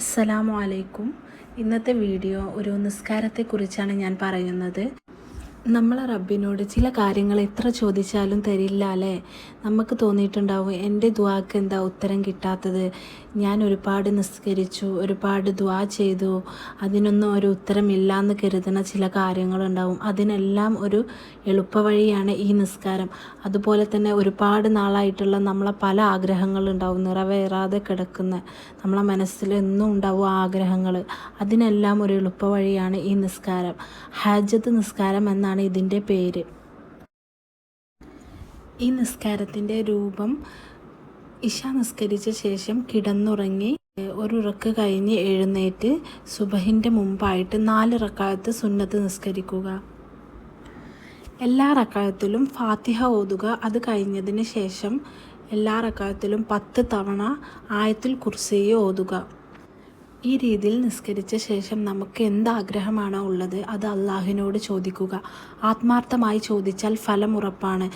അസ്സലാമു അലൈക്കും. ഇന്നത്തെ വീഡിയോ ഒരു നിസ്കാരത്തെക്കുറിച്ചാണ് ഞാൻ പറയുന്നത്. നമ്മളെ റബ്ബിനോട് ചില കാര്യങ്ങൾ എത്ര ചോദിച്ചാലും തരില്ല അല്ലേ? നമുക്ക് തോന്നിയിട്ടുണ്ടാവും എന്റെ ദ്വാക്ക് എന്താ ഉത്തരം കിട്ടാത്തത്? ഞാൻ ഒരുപാട് നിസ്കരിച്ചു ഒരുപാട് ദ്വാ ചെയ്തു അതിനൊന്നും ഒരു ഉത്തരമില്ല എന്ന് കരുതുന്ന ചില കാര്യങ്ങളുണ്ടാവും. അതിനെല്ലാം ഒരു എളുപ്പവഴിയാണ് ഈ നിസ്കാരം. അതുപോലെ തന്നെ ഒരുപാട് നാളായിട്ടുള്ള നമ്മളെ പല ആഗ്രഹങ്ങളുണ്ടാവും നിറവേറാതെ കിടക്കുന്ന നമ്മളെ മനസ്സിൽ എന്നും ഉണ്ടാവും ആഗ്രഹങ്ങൾ. അതിനെല്ലാം ഒരു എളുപ്പവഴിയാണ് ഈ നിസ്കാരം. ഹാജത്ത് നിസ്കാരം എന്നാണ് ഇതിന്റെ പേര്. ഈ നിസ്കാരത്തിന്റെ രൂപം ഇഷ നിസ്കരിച്ച ശേഷം കിടന്നുറങ്ങി ഒരു ഉറക്ക് കഴിഞ്ഞ് എഴുന്നേറ്റ് സുബഹിന്റെ മുമ്പായിട്ട് നാല് റക്കായത്ത് സുന്നത്ത് നിസ്കരിക്കുക. എല്ലാ റക്കായത്തിലും ഫാത്തിഹ ഓതുക. അത് കഴിഞ്ഞതിന് ശേഷം എല്ലാ റക്കായത്തിലും പത്ത് തവണ ആയത്തിൽ കുർസിയെ ഓതുക. ഈ രീതിയിൽ നിസ്കരിച്ച ശേഷം നമുക്ക് എന്ത് ആഗ്രഹമാണോ ഉള്ളത് അത് അള്ളാഹുവിനോട് ചോദിക്കുക. ആത്മാർത്ഥമായി ചോദിച്ചാൽ ഫലം ഉറപ്പാണ്.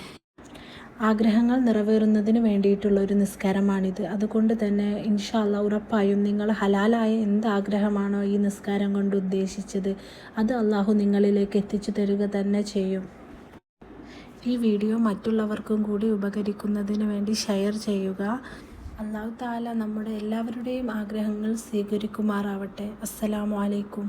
ആഗ്രഹങ്ങൾ നിറവേറുന്നതിന് വേണ്ടിയിട്ടുള്ള ഒരു നിസ്കാരമാണിത്. അതുകൊണ്ട് തന്നെ ഇൻഷാല്ല ഉറപ്പായും നിങ്ങൾ ഹലാലായ എന്ത് ആഗ്രഹമാണോ ഈ നിസ്കാരം കൊണ്ട് ഉദ്ദേശിച്ചത് അത് അള്ളാഹു നിങ്ങളിലേക്ക് എത്തിച്ചു തരിക തന്നെ ചെയ്യും. ഈ വീഡിയോ മറ്റുള്ളവർക്കും കൂടി ഉപകരിക്കുന്നതിന് വേണ്ടി ഷെയർ ചെയ്യുക. അള്ളാഹു താല നമ്മുടെ എല്ലാവരുടെയും ആഗ്രഹങ്ങൾ സ്വീകരിക്കുമാറാവട്ടെ. അസ്സലാമു അലൈക്കും.